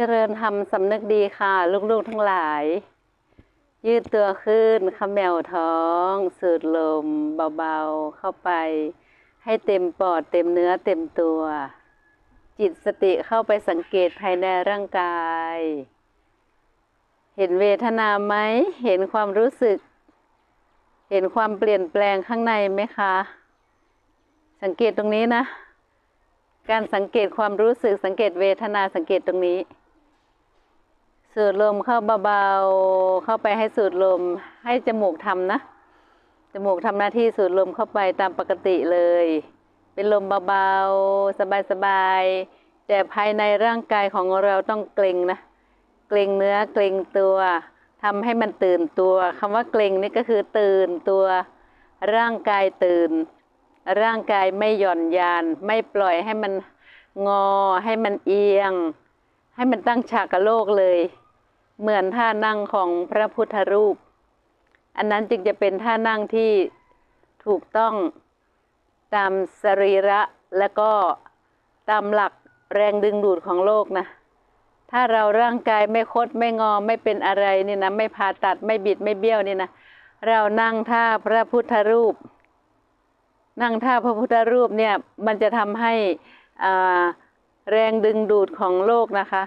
เจริญธรรมสำนึกดีค่ะ ลูกๆทั้งหลาย ยืดตัวขึ้นขมแมวท้อง สูดลมเบาๆเข้าไป ให้เต็มปอดเต็มเนื้อเต็มตัว จิตสติเข้าไปสังเกตภายในร่างกาย เห็นเวทนาไหม เห็นความรู้สึก เห็นความเปลี่ยนแปลงข้างในไหมคะ สังเกตตรงนี้นะการสังเกตความรู้สึกสังเกตเวทนาสังเกตตรงนี้ สูดลมเข้าเบาๆ เข้าไปให้สูดลม ให้จมูกทำนะ จมูกทำหน้าที่สูดลมเข้าไปตามปกติเลย เป็นลมเบาๆ สบายๆ แต่ภายในร่างกายของเราต้องเกร็งนะ เกร็งเนื้อ เกร็งตัว ทำให้มันตื่นตัว คำว่าเกร็งนี่ก็คือตื่นตัว ร่างกายตื่น ร่างกายไม่หย่อนยาน ไม่ปล่อยให้มันงอ ให้มันเอียงให้มันตั้งฉากกับโลกเลย เหมือนท่านั่งของพระพุทธรูป อันนั้นจึงจะเป็นท่านั่งที่ถูกต้องตามสรีระและก็ตามหลักแรงดึงดูดของโลกนะ ถ้าเราร่างกายไม่คดไม่งอไม่เป็นอะไรนี่นะไม่ผ่าตัดไม่บิดไม่เบี้ยวนี่นะเรานั่งท่าพระพุทธรูป นั่งท่าพระพุทธรูปเนี่ยมันจะทำให้แรงดึงดูดของโลกนะคะ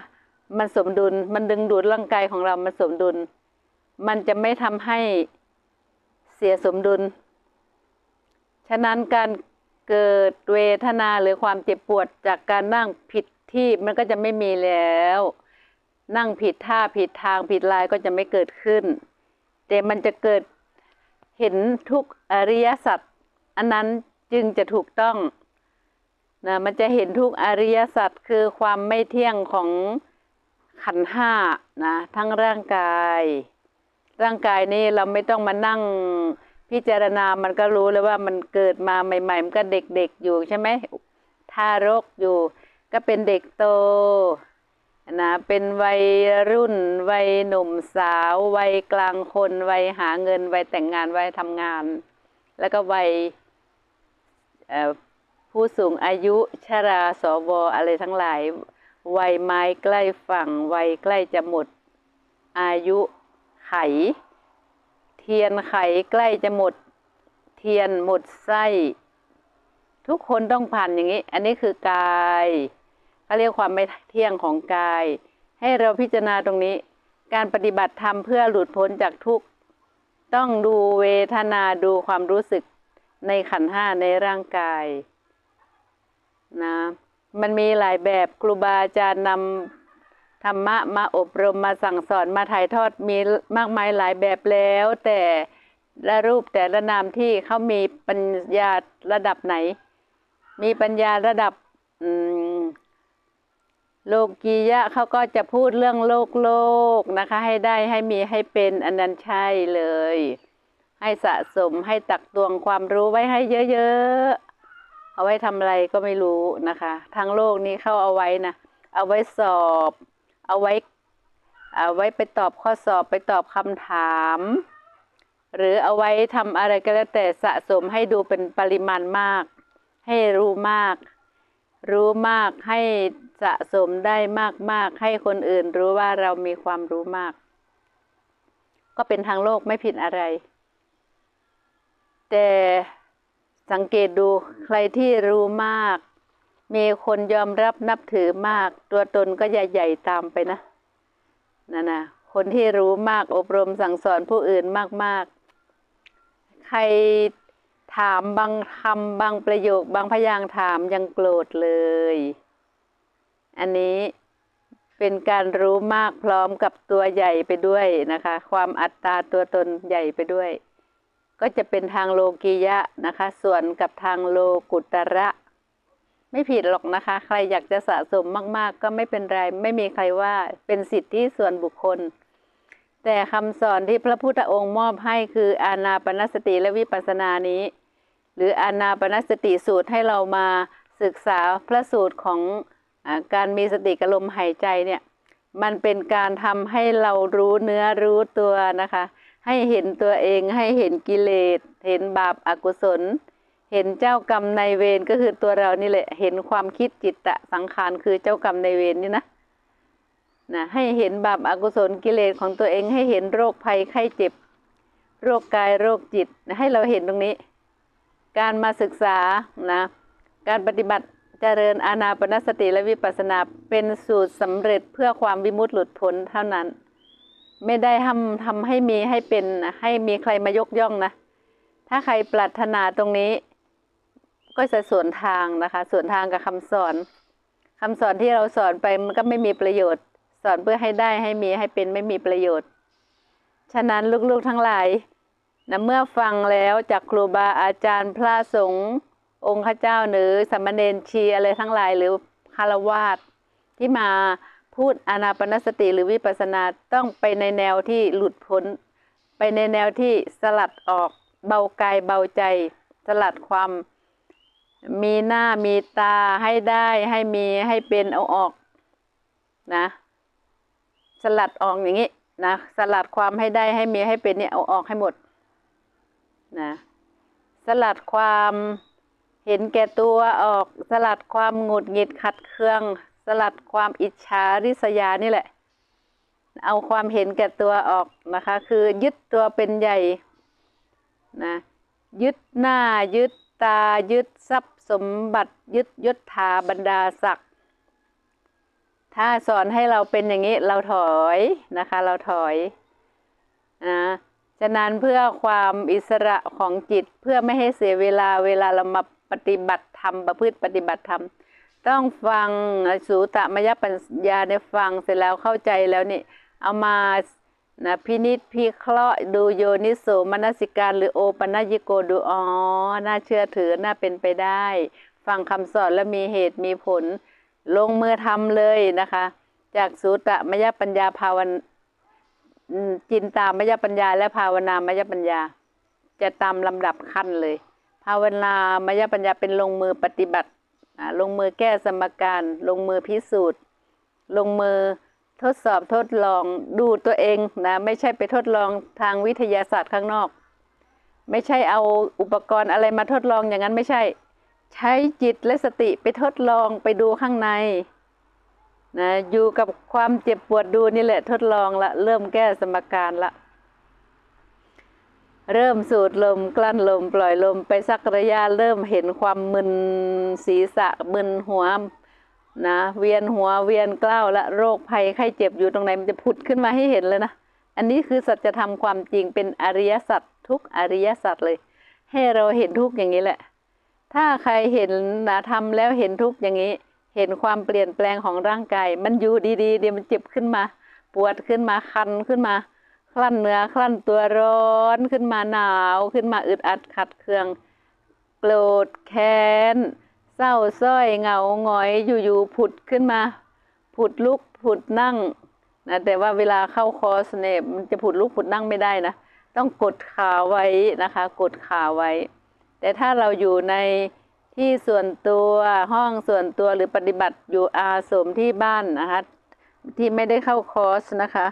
มันสมดุล มันดึงดูดร่างกายของเรามันสมดุล มันจะไม่ทำให้เสียสมดุล ฉะนั้นการเกิดเวทนาหรือความเจ็บปวดจากการนั่งผิดที่มันก็จะไม่มีแล้ว นั่งผิดท่าผิดทางผิดลายก็จะไม่เกิดขึ้น แต่มันจะเกิดเห็นทุกอริยสัจอันนั้นจึงจะถูกต้องนะมันจะเห็นทุกอริยสัจคือความไม่เที่ยงของ ขันห้านะทั้งร่างกาย ร่างกายนี่เราไม่ต้องมานั่งพิจารณามันก็รู้เลยว่ามันเกิดมาใหม่ ๆ มันก็เด็กๆอยู่ใช่ไหมทารกอยู่ ก็เป็นเด็กโตนะเป็นวัยรุ่น วัยหนุ่มสาว วัยกลางคน วัยหาเงิน วัยแต่งงาน วัยทำงาน แล้วก็วัยผู้สูงอายุชราสวอะไรทั้งหลาย วัยไม้ใกล้ฝั่ง วัยใกล้จะหมด อายุไข เทียนไขใกล้จะหมด เทียนหมดไส้ ทุกคนต้องผ่านอย่างนี้ อันนี้คือกายเขาเรียกความไม่เที่ยงของกาย ให้เราพิจารณาตรงนี้ การปฏิบัติธรรมเพื่อหลุดพ้นจากทุกข์ต้องดูเวทนาดูความรู้สึกในขันห้าในร่างกายนะ มันมีหลายแบบครูบาอาจารย์นำธรรมะมาอบรมมาสั่งสอนมาถ่ายทอดมีมากมายหลายแบบแล้ว แต่ละรูปแต่ละนามที่เขามีปัญญาระดับไหน มีปัญญาระดับโลกียะเขาก็จะพูดเรื่องโลกโลกนะคะ ให้ได้ให้มีให้เป็นอันนั้นใช่เลย ให้สะสมให้ตักตวงความรู้ไว้ให้เยอะๆ เอาไว้ทำอะไรก็ไม่รู้นะคะทางโลกนี้เข้าเอาไว้นะ เอาไว้สอบ เอาไว้ เอาไว้ไปตอบข้อสอบไปตอบคำถาม หรือเอาไว้ทำอะไรก็แล้วแต่สะสมให้ดูเป็นปริมาณมาก ให้รู้มาก รู้มากให้สะสมได้มาก ๆ ให้คนอื่นรู้ว่าเรามีความรู้มาก ก็เป็นทางโลกไม่ผิดอะไร แต่ สังเกตดูใครที่รู้มาก มีคนยอมรับนับถือมาก ตัวตนก็ใหญ่ๆตามไปนะนั่นนะคนที่รู้มากอบรมสั่งสอนผู้อื่นมากๆ ใครถามบางคำบางประโยค บางพยางถามยังโกรธเลย อันนี้เป็นการรู้มากพร้อมกับตัวใหญ่ไปด้วยนะคะ ความอัตตาตัวตนใหญ่ไปด้วย ก็จะเป็นทางโลกียะนะคะ ส่วนกับทางโลกุตระไม่ผิดหรอกนะคะ ใครอยากจะสะสมมาก ๆ ก็ไม่เป็นไร ไม่มีใครว่าเป็นสิทธิส่วนบุคคล แต่คำสอนที่พระพุทธองค์มอบให้คืออานาปนสติและวิปัสสนานี้ หรืออานาปนสติสูตรให้เรามาศึกษาพระสูตรของอการมีสติกับลมหายใจเนี่ย มันเป็นการทำให้เรารู้เนื้อรู้ตัวนะคะ ให้เห็นตัวเองให้เห็นกิเลส เห็นบาปอากุศล เห็นเจ้ากรรมในเวรก็คือตัวเรานี่แหละเห็นความคิดจิตตะสังขารคือเจ้ากรรมในเวรนี่นะนะให้เห็นบาปอากุศลกิเลสของตัวเองให้เห็นโรคภัยไข้เจ็บ โรคกายโรคจิตนะให้เราเห็นตรงนี้ การมาศึกษานะการปฏิบัติเจริญอานาปนสติและวิปัสสนาเป็นสูตรสำเร็จเพื่อความวิมุตติหลุดพ้นเท่านั้น ไม่ได้ทำทำให้มีให้เป็นนะให้มีใครมายกย่องนะ ถ้าใครปรารถนาตรงนี้ ก็จะสวนทางนะคะสวนทางกับคำสอนคำสอนที่เราสอนไปมันก็ไม่มีประโยชน์ สอนเพื่อให้ได้ให้มีให้เป็นไม่มีประโยชน์ ฉะนั้นลูกๆทั้งหลายนะเมื่อฟังแล้วจากครูบาอาจารย์พระสงฆ์องค์ข้าเจ้าหรือสามเณรชีอะไรทั้งหลายหรือคารวาสที่มา พูดอานาปนสติหรือวิปัสนาต้องไปในแนวที่หลุดพ้น ไปในแนวที่สลัดออกเบากายเบาใจ สลัดความ มีหน้ามีตาให้ได้ให้มีให้เป็นเอาออกนะ สลัดออกอย่างนี้นะสลัดความให้ได้ให้มีให้เป็นเนี่ยเอาออกให้หมดนะสลัดความเห็นแก่ตัวออก สลัดความหงุดหงิดขัดเคือง สลัดความอิจฉาริษยานี่แหละ เอาความเห็นแก่ตัวออกนะคะ คือยึดตัวเป็นใหญ่นะยึดหน้ายึดตายึดทรัพย์สมบัติยึดยศถาบรรดาศักดิ์ถ้าสอนให้เราเป็นอย่างนี้เราถอยนะคะ เราถอยนะฉะนั้นเพื่อความอิสระของจิตเพื่อไม่ให้เสียเวลาเวลาเรามาปฏิบัติธรรมประพฤติปฏิบัติธรรม ต้องฟังสูตรมยปัญญาในฟังเสร็จแล้วเข้าใจแล้วนี่ เอามานะพินิษพิเคราะห์ดูโยนิโสมนสิการ หรือโอปัญญิโกดูอ๋อน่าเชื่อถือน่าเป็นไปได้ ฟังคำสอนแล้วมีเหตุมีผล ลงมือทำเลยนะคะ จากสูตรมยปัญญาภาวนจินตามยปัญญา และภาวนามยปัญญา จะตามลำดับขั้นเลย ภาวนามยปัญญาเป็นลงมือปฏิบัติ ลงมือแก้สมการ ลงมือพิสูจน์ ลงมือทดสอบทดลองดูตัวเองนะไม่ใช่ไปทดลองทางวิทยาศาสตร์ข้างนอก ไม่ใช่เอาอุปกรณ์อะไรมาทดลองอย่างนั้นไม่ใช่ ใช้จิตและสติไปทดลองไปดูข้างในนะอยู่กับความเจ็บปวดดูนี่แหละทดลองละเริ่มแก้สมการละ เริ่มสูดลมกลั้นลมปล่อยลมไปสักระยะเริ่มเห็นความมึนศีรษะมึนหัวนะเวียนหัวเวียนเกล้าวและโรคภัยไข้เจ็บอยู่ตรงไหนมันจะผุดขึ้นมาให้เห็นเลยนะอันนี้คือสัจธรรมความจริงเป็นอริยสัจทุกอริยสัจเลย ให้เราเห็นทุกอย่างนี้แหละ ถ้าใครเห็นนะทำแล้วเห็นทุกอย่างนี้ เห็นความเปลี่ยนแปลงของร่างกาย มันอยู่ดีๆเดี๋ยวมันเจ็บขึ้นมา ปวดขึ้นมาคันขึ้นมา คลั่นเนื้อคลั่นตัวร้อนขึ้นมาหนาวขึ้นมาอึดอัดขัดเคืองโกรธแค้น เศร้าสร้อยเหงาหงอยอยู่ๆผุดขึ้นมา ผุดลุกผุดนั่งนะแต่ว่าเวลาเข้าคอร์สเนี่ยมันจะผุดลุกผุดนั่งไม่ได้นะ ต้องกดขาไว้นะคะ กดขาไว้ แต่ถ้าเราอยู่ในที่ส่วนตัวห้องส่วนตัวหรือปฏิบัติอยู่อาสมที่บ้านนะคะที่ไม่ได้เข้าคอร์สนะคะ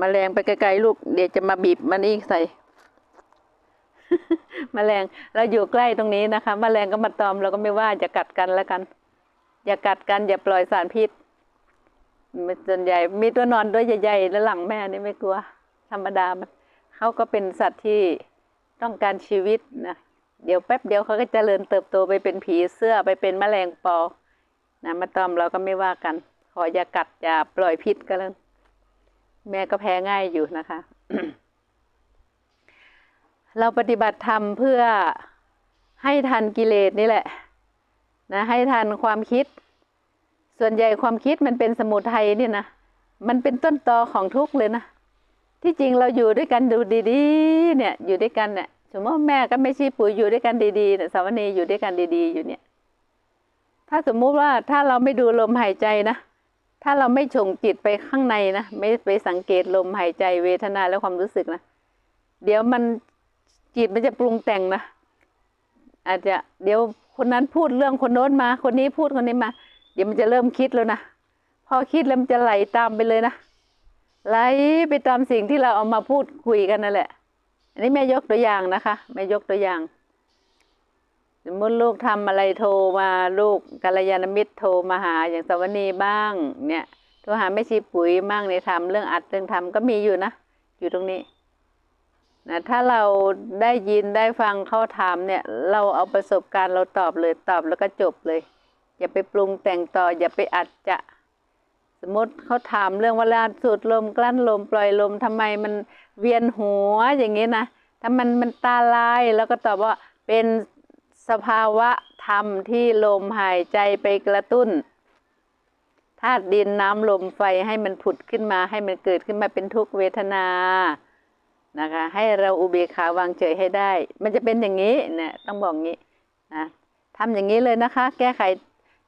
มแมลงไปไกลๆลูก เดี๋ยวจะมาบีบมันอีกใส่มแมลงเราอยู่ใกล้ตรงนี้นะคะมแมลงก็มาตอมเราก็ไม่ว่าจะกัดกันแล้วกัน อย่ากัดกัน อย่าปล่อยสารพิษมันส่วนใหญ่ มีตัวนอนด้วยใหญ่ๆแล้วหลังแม่นี่ไม่กลัว ธรรมดามันเขาก็เป็นสัตว์ที่ต้องการชีวิตนะเดี๋ยวแป๊บเดียวเขาก็เจริญเติบโตไปเป็นผีเสื้อไปเป็นแมลงปอนะมาตอมเราก็ไม่ว่ากัน ขออย่ากัดอย่าปล่อยพิษก็แล้ว แม่ก็แพ้ง่ายอยู่นะคะ เราปฏิบัติธรรมเพื่อให้ทันกิเลสนี่แหละนะให้ทันความคิด ส่วนใหญ่ความคิดมันเป็นสมุทัยนี่นะมันเป็นต้นตอของทุกข์เลยนะที่จริงเราอยู่ด้วยกันดูดี ๆ เนี่ยอยู่ด้วยกันเนี่ยสมมติแม่ก็ไม่ชี้ปุ๋ยอยู่ด้วยกันดีๆเนี่ยสาวนีอยู่ด้วยกันดี ๆ อยู่เนี่ย ถ้าสมมุติว่าถ้าเราไม่ดูลมหายใจนะ ถ้าเราไม่ส่งจิตไปข้างในนะไม่ไปสังเกตลมหายใจเวทนาและความรู้สึกนะเดี๋ยวมันจิตมันจะปรุงแต่งนะอาจจะเดี๋ยวคนนั้นพูดเรื่องคนโน้นมา คนนี้พูดคนนี้มา เดี๋ยวมันจะเริ่มคิดแล้วนะพอคิดแล้วมันจะไหลตามไปเลยนะไหลไปตามสิ่งที่เราเอามาพูดคุยกันนั่นแหละ อันนี้แม่ยกตัวอย่างนะคะแม่ยกตัวอย่าง สมมติลูกทำอะไรโทรมาลูกกัลยาณมิตรโทรมาหาอย่างสวนีบ้าง เนี่ยโทรหาแม่ชีปุ๋ยมั่งในทำเรื่องอัดเรื่องทำก็มีอยู่นะ อยู่ตรงนี้นะถ้าเราได้ยินได้ฟังเขาถามเนี่ย เราเอาประสบการณ์เราตอบเลยตอบแล้วก็จบเลย อย่าไปปรุงแต่งต่อ อย่าไปอัดจะสมมติเขาถามเรื่องเวลาสูดลมกลั้นลมปล่อยลมทำไมมันเวียนหัวอย่างนี้นะถ้ามันมันตาลายแล้วก็ตอบว่าเป็น สภาวะธรรมที่ลมหายใจไปกระตุ้นธาตุดินน้ำลมไฟให้มันผุดขึ้นมาให้มันเกิดขึ้นมาเป็นทุกเวทนานะคะ ให้เราอุเบกขาวางเฉยให้ได้ มันจะเป็นอย่างนี้เนี่ยต้องบอกงี้นะทำอย่างนี้เลยนะคะ แก้ไข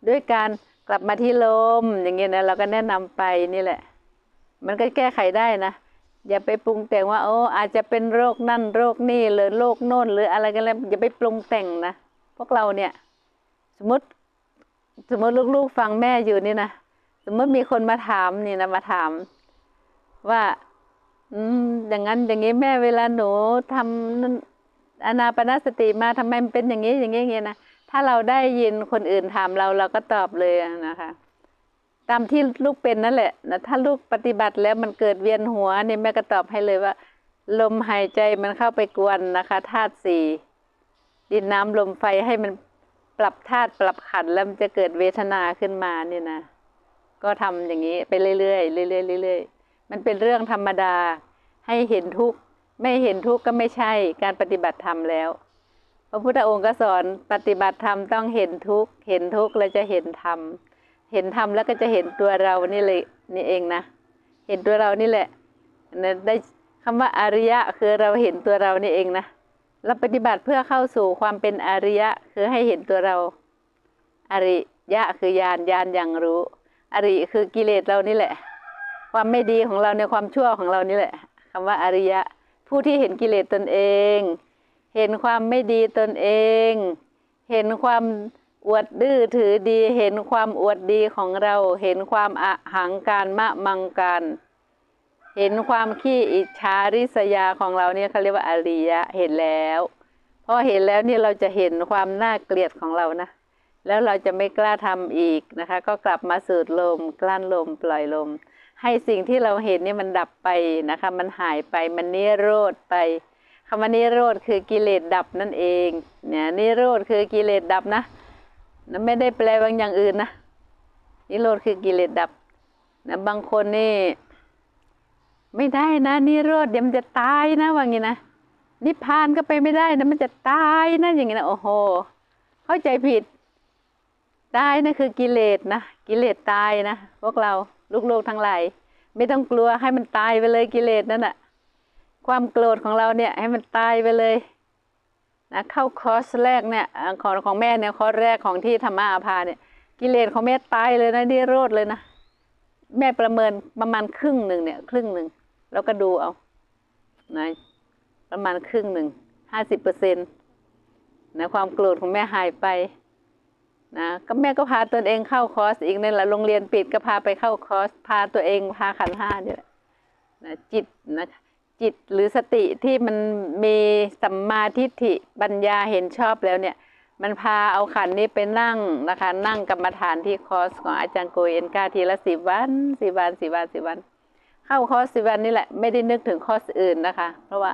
ด้วยการกลับมาที่ลมอย่างเงี้ยนะเราก็แนะนำไปนี่แหละ มันก็แก้ไขได้นะ อย่าไปปรุงแต่งว่าโอ้อาจจะเป็นโรคนั่นโรคนี่หรือโรคโน่นหรืออะไรกันแล้วอย่าไปปรุงแต่งนะ พวกเราเนี่ย สมมติสมมติลูกๆฟังแม่อยู่นี่นะสมมติมีคนมาถามนี่นะมาถาม ว่า อืมอย่างนั้นอย่างนี้แม่เวลาหนูทำอนาปนาสติมาทำไมมันเป็นอย่างนี้อย่างนี้อย่างนี้นะถ้าเราได้ยินคนอื่นถามเราเราก็ตอบเลยนะคะตามที่ลูกเป็นนั่นแหละนะถ้าลูกปฏิบัติแล้วมันเกิดเวียนหัวเนี่ยแม่ก็ตอบให้เลยว่า ลมหายใจมันเข้าไปกวนนะคะธาตุสี่ ดินน้ำลมไฟให้มันปรับธาตุปรับขันแล้วมันจะเกิดเวทนาขึ้นมาเนี่ยนะก็ทำอย่างนี้ไปเรื่อยๆเรื่อยๆเรื่อยๆมันเป็นเรื่องธรรมดาให้เห็นทุกข์ไม่เห็นทุกข์ก็ไม่ใช่การปฏิบัติธรรมแล้วพระพุทธองค์ก็สอนปฏิบัติธรรมต้องเห็นทุกข์เห็นทุกข์แล้วจะเห็นธรรมเห็นธรรมแล้วก็จะเห็นตัวเรานี่เลยนี่เองนะเห็นตัวเรานี่แหละนะได้คำว่าอริยะคือเราเห็นตัวเรานี่เองนะ เราปฏิบัติเพื่อเข้าสู่ความเป็นอริยะ คือให้เห็นตัวเรา อริยะคือญาณญาณอย่างรู้ อริคือกิเลสเรานี่แหละ ความไม่ดีของเราในความชั่วของเรานี่แหละคำว่าอริยะ ผู้ที่เห็นกิเลสตนเอง เห็นความไม่ดีตนเอง เห็นความอวดดื้อถือดี เห็นความอวดดีของเรา เห็นความอหังการมะมังการ เห็นความขี้อิจฉาริษยาของเราเนี่ยเขาเรียกว่าอริยะเห็นแล้วพอเห็นแล้วนี่เราจะเห็นความน่าเกลียดของเรานะ แล้วเราจะไม่กล้าทำอีกนะคะ ก็กลับมาสูดลม กลั้นลมปล่อยลม ให้สิ่งที่เราเห็นนี่มันดับไปนะคะ มันหายไปมันนิโรธไปคำว่านิโรธคือกิเลสดับนั่นเองเนี่ยนิโรธคือกิเลสดับนะนะไม่ได้แปลบางอย่างอื่นนะนิโรธคือกิเลสดับนะบางคนนี่ ไม่ได้นะนิโรธเดี๋ยวมันจะตายนะว่างี้นะนิพพานก็ไปไม่ได้นะมันจะตายนะอย่างงี้นะโอ้โห เข้าใจผิด ตายนะคือกิเลสนะกิเลสตายนะพวกเราลูกๆทั้งหลายไม่ต้องกลัวให้มันตายไปเลยกิเลสนั่นแหะความโกรธของเราเนี่ย ให้มันตายไปเลยนะเข้าคอร์สแรกเนี่ยของของแม่เนี่ยคอร์สแรกของที่ธรรมะอาภาเนี่ย กิเลสของแม่ตายเลยนะนิโรธเลยนะแม่ประเมินประมาณครึ่งหนึ่งเนี่ย ครึ่งหนึ่ง แล้วก็ดูเอานะประมาณครึ่งหนึ่งห้าสิบเปอร์เซ็นต์นะความโกรธของแม่หายไปนะก็แม่ก็พาตนเองเข้าคอร์สอีกนั่นแหละโรงเรียนปิดก็พาไปเข้าคอร์สพาตัวเองพาขันห้าเนี่ยแหละนะจิตนะจิตหรือสติที่มันมีสัมมาทิฏฐิปัญญาเห็นชอบแล้วเนี่ย มันพาเอาขันนี้ไปนั่งนะคะ นั่งกรรมฐานที่คอร์สของอาจารย์โกเอ็นกาทีละสิบวันสิบวันสิบวันสิบวัน เข้าคอร์สสิบวันนี่แหละไม่ได้นึกถึงคอร์สอื่นนะคะ เพราะว่า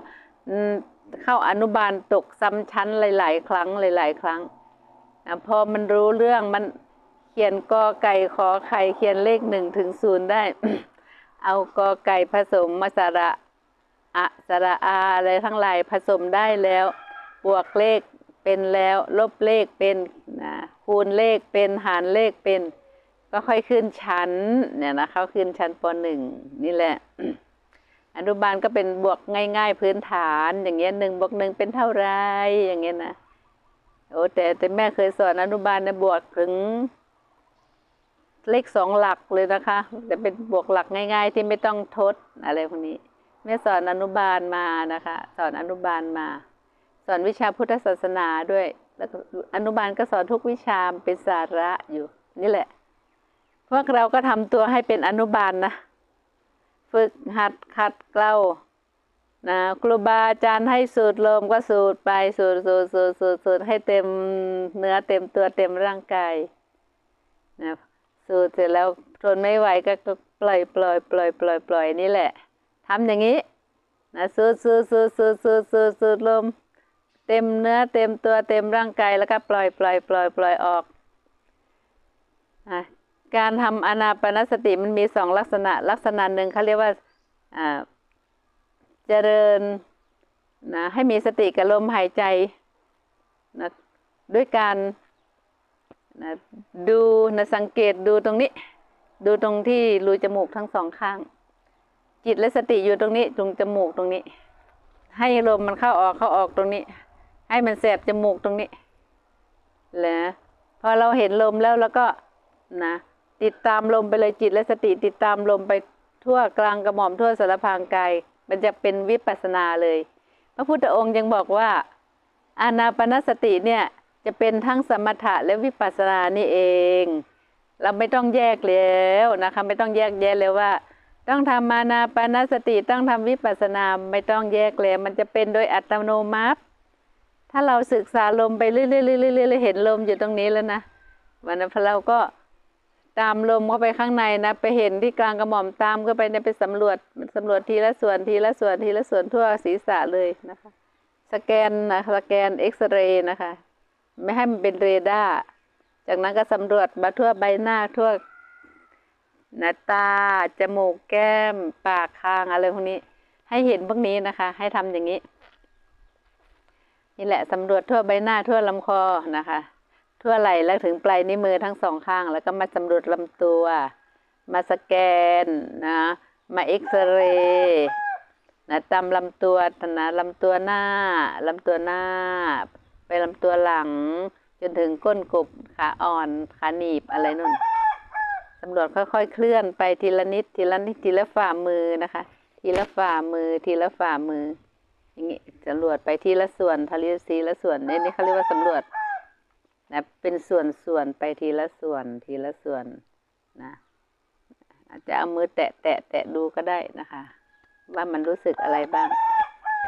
เข้าอนุบาลตกซ้ำชั้นหลาย ๆ ครั้งหลาย ๆ ครั้งนะพอมันรู้เรื่องมันเขียนกอไก่ขอไข่เขียนเลขหนึ่งถึงศูนย์ได้ เอากอไก่ผสมมาสระอะสระอาอะไรทั้งหลายผสมได้แล้ว บวกเลขเป็นแล้ว ลบเลขเป็นนะคูณเลขเป็นหารเลขเป็น ก็ค่อยขึ้นชั้น เนี่ยนะเขาขึ้นชั้นปหนึ่งนี่แหละ อนุบาลก็เป็นบวกง่าย ๆ พื้นฐาน อย่างเงี้ยหนึ่งบวกหนึ่งเป็นเท่าไรอย่างเงี้ยนะโอ้แต่แต่แม่เคยสอนอนุบาลนะบวกถึง เลขสองหลักเลยนะคะ แต่เป็นบวกหลักง่าย ๆ ที่ไม่ต้องทดอะไรพวกนี้แม่สอนอนุบาลมานะคะ สอนอนุบาลมา สอนวิชาพุทธศาสนาด้วย แล้วอนุบาลก็สอนทุกวิชาเป็นสาระอยู่ นี่แหละ พวกเราก็ทำตัวให้เป็นอนุบาลนะฝึกหัดขัดเกลานะครูบาอาจารย์ให้สูดลมก็สูดไปสูดสูดสูดสูดสูดให้เต็มเนื้อเต็มตัวเต็มร่างกายนะสูดเสร็จแล้วทนไม่ไหวก็ปล่อยปล่อยปล่อยปล่อยปล่อยนี่แหละทำอย่างนี้นะสูดสูดสูดสูดสูดสูดสูดลม เต็มเนื้อเต็มตัวเต็มร่างกายแล้วก็ปล่อยปล่อยปล่อยปล่อยออกนะ การทำอนาปนสติมันมีสองลักษณะ ลักษณะหนึ่งเขาเรียกว่าอ่าเจริญนะให้มีสติกับลมหายใจนะด้วยการนะดูนะสังเกตดูตรงนี้ ดูตรงที่รูจมูกทั้งสองข้าง จิตและสติอยู่ตรงนี้ ตรงจมูกตรงนี้ ให้ลมมันเข้าออกเข้าออกตรงนี้ ให้มันแสบจมูกตรงนี้แล้วพอเราเห็นลมแล้วแล้วก็นะ ติดตามลมไปเลยจิตและสติติดตามลมไปทั่วกลางกระหม่อมทั่วสารพางกายมันจะเป็นวิปัสนาเลย พระพุทธองค์ยังบอกว่า อานาปนสติเนี่ยจะเป็นทั้งสมถะและวิปัสสนานี่เอง เราไม่ต้องแยกแล้วนะคะไม่ต้องแยกแยะเลยว่า ต้องทำมานาปนสติต้องทำวิปัสสนาไม่ต้องแยกแล้วมันจะเป็นโดยอัตโนมัติ ถ้าเราศึกษาลมไปเรื่อยๆเราเห็นลมอยู่ตรงนี้แล้วนะวันนั้นพอเราก็ ตามลมเข้าไปข้างในนะไปเห็นที่กลางกระหม่อมตามเข้าไปเนี่ยไปสำรวจสำรวจทีละส่วนทีละส่วนทีละส่วนทั่วศีรษะเลยนะคะ สแกนนะสแกนเอ็กซเรย์นะคะ ไม่ให้มันเป็นเรดาร์จากนั้นก็สำรวจมาทั่วใบหน้าทั่วหน้าตาจมูกแก้ม ปากคางอะไรพวกนี้ ให้เห็นพวกนี้นะคะ ให้ทำอย่างนี้ นี่แหละสำรวจทั่วใบหน้าทั่วลำคอนะคะ ทั่วไหล่แล้วถึงปลายนิ้วมือทั้งสองข้าง แล้วก็มาสำรวจลำตัว มาสแกนนะ มาเอ็กซเรย์นะตามลำตัวนะลำตัวหน้าลำตัวหน้า ไปลำตัวหลัง จนถึงก้นกบขาอ่อนขาหนีบอะไรนู่นสำรวจค่อยๆ เคลื่อนไปทีละนิดทีละนิดทีละฝ่ามือนะคะ ทีละฝ่ามือทีละฝ่ามืออย่างงี้สำรวจไปทีละส่วนทะเลสีละส่วนนี่นี่เขาเรียกว่าสำรวจ นะเป็นส่วนส่วนไปทีละส่วนทีละส่วนนะอาจจะเอามือแตะแตะแตะดูก็ได้นะคะ ว่ามันรู้สึกอะไรบ้าง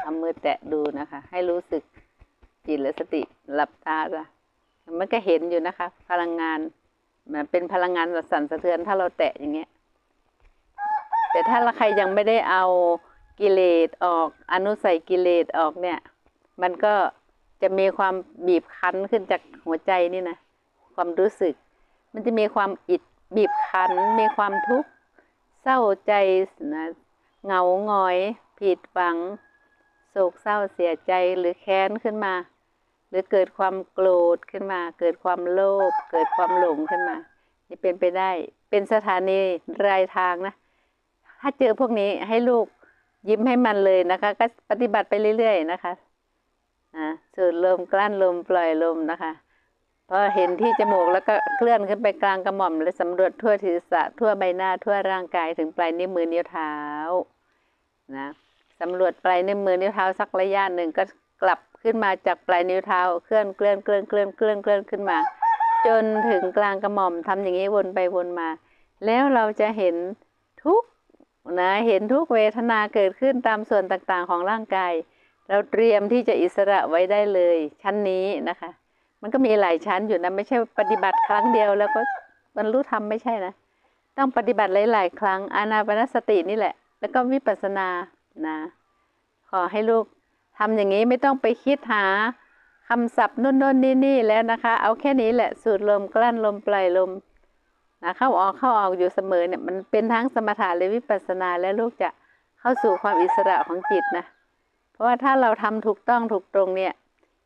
เอามือแตะดูนะคะ ให้รู้สึกจิตและสติหลับตาละมันก็เห็นอยู่นะคะ พลังงานมันเป็นพลังงานสั่นสะเทือนถ้าเราแตะอย่างเงี้ย แต่ถ้าใครยังไม่ได้เอากิเลสออกอนุสัยกิเลสออกเนี่ย มันก็ จะมีความบีบคั้นขึ้นจากหัวใจนี่นะความรู้สึก มันจะมีความอิดบีบคั้น มีความทุกข์เศร้าใจนะเหงาหงอย ผิดหวัง โศกเศร้าเสียใจหรือแค้นขึ้นมา หรือเกิดความโกรธขึ้นมา เกิดความโลภเกิดความหลงขึ้นมา นี่เป็นไปได้ เป็นสถานีรายทางนะ ถ้าเจอพวกนี้ให้ลูกยิ้มให้มันเลยนะคะ ก็ปฏิบัติไปเรื่อย ๆ นะคะ อ่าสูดลมกลั้นลมปล่อยลมนะคะพอเห็นที่จมูกแล้วก็เคลื่อนขึ้นไปกลางกระหม่อม และสำรวจทั่วศีรษะทั่วใบหน้าทั่วร่างกายถึงปลายนิ้วมือนิ้วเท้านะสำรวจปลายนิ้วมือนิ้วเท้าสักระยะหนึ่งก็กลับขึ้นมาจากปลายนิ้วเท้าเคลื่อนเคลื่อนเคลื่อนเคลื่อนเคลื่อนเคลื่อนขึ้นมา จนถึงกลางกระหม่อมทำอย่างนี้วนไปวนมา แล้วเราจะเห็นทุกนะเห็นทุกเวทนาเกิดขึ้นตามส่วนต่างๆของร่างกาย เราเตรียมที่จะอิสระไว้ได้เลยชั้นนี้นะคะ มันก็มีหลายชั้นอยู่นะไม่ใช่ปฏิบัติครั้งเดียวแล้วก็บรรลุธรรมไม่ใช่นะ ต้องปฏิบัติหลาย ๆ ครั้งอานาปนสตินี่แหละ แล้วก็วิปัสสนานะขอให้ลูกทำอย่างนี้ไม่ต้องไปคิดหาคำศัพท์นู่นนนี่นี่แล้วนะคะ เอาแค่นี้แหละสูดลมกลั้นลมปล่อยลมนะเข้าออกเข้าออกอยู่เสมอเนี่ยมันเป็นทั้งสมถะและวิปัสสนาและลูกจะเข้าสู่ความอิสระของจิตนะ เพราะว่าถ้าเราทำถูกต้องถูกตรงเนี่ย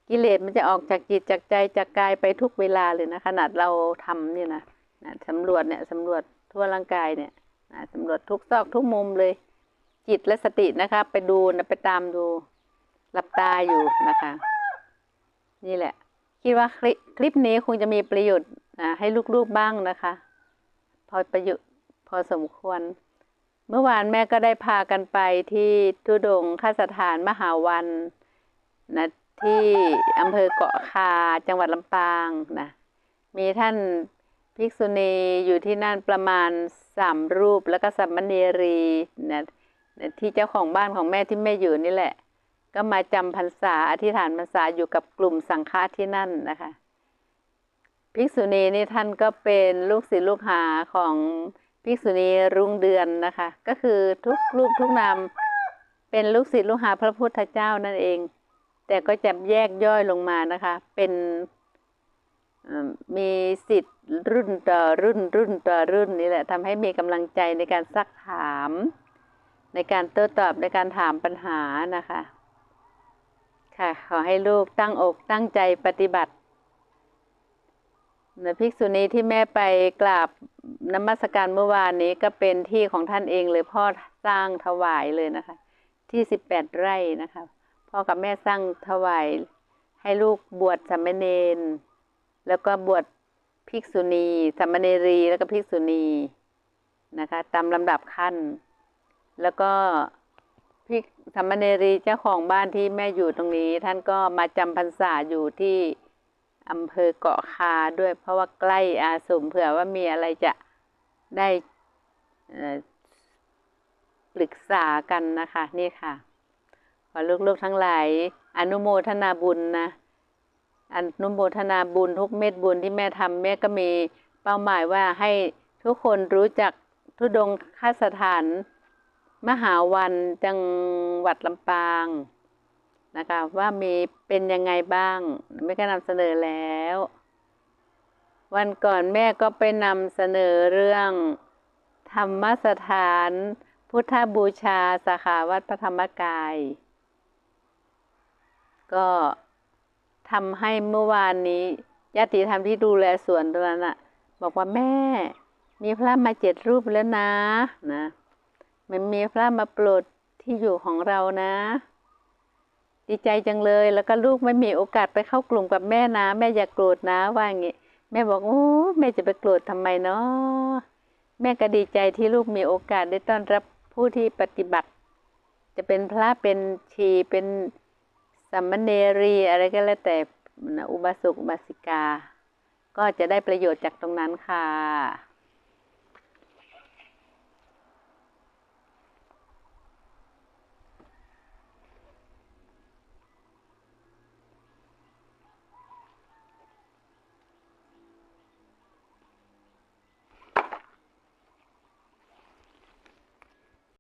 กิเลสมันจะออกจากจิตจากใจจากกายไปทุกเวลาเลยนะขนาดเราทำเนี่ยนะนะสำรวจเนี่ยสำรวจทั่วร่างกายเนี่ยนะสำรวจทุกซอกทุกมุมเลย จิตและสตินะคะ ไปดูนะไปตามดูหลับตาอยู่นะคะ นี่แหละ คิดว่าคลิปคลิปนี้คงจะมีประโยชน์นะให้ลูกๆบ้างนะคะ พอประโยชน์พอสมควร เมื่อวานแม่ก็ได้พากันไปที่ทุดงคสถานมหาวันนะที่อำเภอเกาะคาจังหวัดลำปางนะมีท่านภิกษุณีอยู่ที่นั่นประมาณสามรูปแล้วก็สัมมเนรีนะที่เจ้าของบ้านของแม่ที่แม่อยู่นี่แหละ ก็มาจำพรรษาอธิษฐานพรรษาอยู่กับกลุ่มสังฆะที่นั่นนะคะภิกษุณีนี่ท่านก็เป็นลูกศิษย์ลูกหาของ ภิกษุณีรุ่งเดือนนะคะ ก็คือทุกรูปทุกนามเป็นลูกศิษย์ลูกหาพระพุทธเจ้านั่นเอง แต่ก็จะแยกย่อยลงมานะคะ เป็นมีสิทธิ์รุ่นต่อรุ่นรุ่นต่อรุ่นนี่แหละทำให้มีกำลังใจในการซักถาม ในการโต้ตอบในการถามปัญหานะคะ ค่ะ ขอให้ลูกตั้งอกตั้งใจปฏิบัติ นะภิกษุณีที่แม่ไปกราบนมัสการเมื่อวานนี้ก็เป็นที่ของท่านเองเลยพ่อสร้างถวายเลยนะคะ ที่สิบแปดไร่นะคะพ่อกับแม่สร้างถวาย ให้ลูกบวชสามเณรแล้วก็บวชภิกษุณีสามเณรีแล้วก็ภิกษุณีนะคะตามลำดับขั้น แล้วก็ภิกสามเณรีเจ้าของบ้านที่แม่อยู่ตรงนี้ ท่านก็มาจำพรรษาอยู่ที่ อำเภอเกาะคาด้วยเพราะว่าใกล้อาสมเผื่อว่ามีอะไรจะได้ปรึกษากันนะคะนี่ค่ะ ขอลูกๆทั้งหลายอนุโมทนาบุญนะอนุโมทนาบุญทุกเม็ดบุญที่แม่ทำแม่ก็มีเป้าหมายว่าให้ทุกคนรู้จักทุดงคสถาน มหาวันจังหวัดลำปาง นะคะว่ามีเป็นยังไงบ้างแม่ก็นำเสนอแล้ว วันก่อนแม่ก็ไปนำเสนอเรื่อง ธรรมสถาน พุทธบูชาสาขาวัดพระธรรมกาย ก็ทำให้เมื่อวานนี้ญาติธรรมที่ดูแลสวนตรงนั้นอะบอกว่าแม่ มีพระมาเจ็ดรูปแล้วนะนะ มันมีพระมาโปรดที่อยู่ของเรานะ ดีใจจังเลย แล้วก็ลูกไม่มีโอกาสไปเข้ากลุ่มกับแม่นะ แม่อย่ากโกรธนะว่าอย่างงี้แม่บอกโอ้แม่จะไปโกรธทำไมเนาะแม่ก็ดีใจที่ลูกมีโอกาสได้ต้อนรับผู้ที่ปฏิบัติ จะเป็นพระเป็นชีเป็นสัมมเนรีอะไรก็แล้วแต่อุบาสกอุบาสิกา ก็จะได้ประโยชน์จากตรงนั้นค่ะ